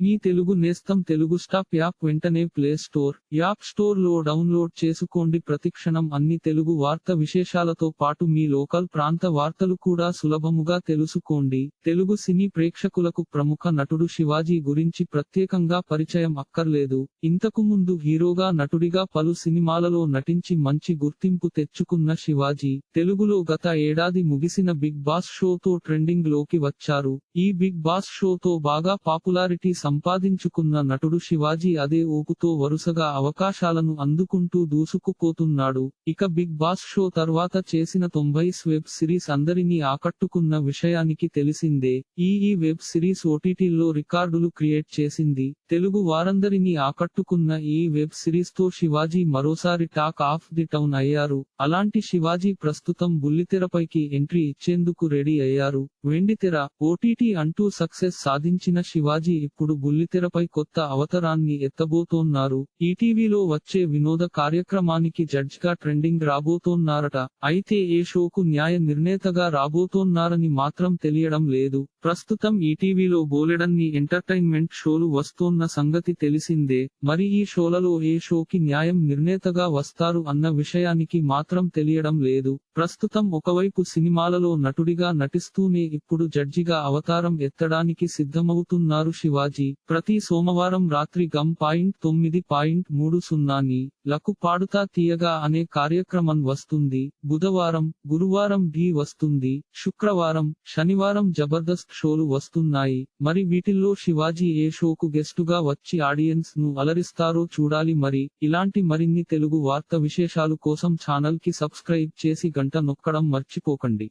మీ తెలుగు నేస్తం Telugu stop app వెంటనే play store app స్టోర్లో డౌన్లోడ్ చేసుకోండి. ప్రతిక్షణం అన్ని తెలుగు వార్త విశేషాలతో పాటు మీ లోకల్ ప్రాంత వార్తలు కూడా సులభముగా తెలుసుకోండి. తెలుగు సినీ ప్రేక్షకులకు ప్రముఖ నటుడు శివాజీ గురించి ప్రత్యేకంగా పరిచయం అక్కర్లేదు. ఇంతకు ముందు హీరోగా నటుడిగా పలు సినిమాలలో నటించి మంచి గుర్తింపు తెచ్చుకున్న శివాజీ తెలుగులో గత ఏడాది ముగిసిన బిగ్ బాస్ షోతో ట్రెండింగ్లోకి వచ్చారు. ఈ బిగ్ బాస్ షోతో బాగా పాపులారిటీ సంపాదించుకున్న నటుడు శివాజీ అదే ఓపుతో వరుసగా అవకాశాలను అందుకుంటూ దూసుకుపోతున్నాడు. ఇక బిగ్ బాస్ షో తర్వాత చేసిన తొంభై వెబ్ సిరీస్ అందరినీ ఆకట్టుకున్న విషయానికి తెలిసిందే. ఈ ఈ వెబ్ సిరీస్ ఓటీటీల్లో రికార్డులు క్రియేట్ చేసింది. తెలుగు వారందరినీ ఆకట్టుకున్న ఈ వెబ్ సిరీస్తో శివాజీ మరోసారి టాక్ ఆఫ్ ది టౌన్ అయ్యారు. అలాంటి శివాజీ ప్రస్తుతం బుల్లితెరపైకి ఎంట్రీ ఇచ్చేందుకు రెడీ అయ్యారు. వెండితెర ఓటీటీ అంటూ సక్సెస్ సాధించిన శివాజీ ఇప్పుడు బుల్లితెరపై కొత్త అవతరాన్ని ఎత్తబోతోన్నారు. ఈటీవీలో వచ్చే వినోద కార్యక్రమానికి జడ్జ్గా ట్రెండింగ్ రాబోతోన్నారట. అయితే ఏ షోకు న్యాయ నిర్ణేతగా రాబోతోన్నారని మాత్రం తెలియడం లేదు. ప్రస్తుతం ఈటీవీలో బోలెడన్ని ఎంటర్టైన్మెంట్ షోలు వస్తోన్న సంగతి తెలిసిందే. మరి ఈ షోలలో ఏ షోకి న్యాయం నిర్ణేతగా వస్తారు అన్న విషయానికి మాత్రం తెలియడం లేదు. ప్రస్తుతం ఒకవైపు సినిమాలలో నటుడిగా నటిస్తూనే ఇప్పుడు జడ్జిగా అవతారం ఎత్తడానికి సిద్ధమవుతున్నారు శివాజీ. ప్రతి సోమవారం రాత్రి గమ్ పాయింట్ తొమ్మిది పాయింట్ మూడు సున్నాని లకు పాడుతా తీయగా అనే కార్యక్రమం వస్తుంది. బుధవారం గురువారం ఢీ వస్తుంది. శుక్రవారం శనివారం జబర్దస్త్ షోలు వస్తున్నాయి. మరి వీటిల్లో శివాజీ ఏ షోకు గెస్టుగా వచ్చి ఆడియన్స్ను అలరిస్తారో చూడాలి మరి. ఇలాంటి మరిన్ని తెలుగు వార్త విశేషాలు కోసం ఛానల్కి సబ్స్క్రైబ్ చేసి గంట నొక్కడం మర్చిపోకండి.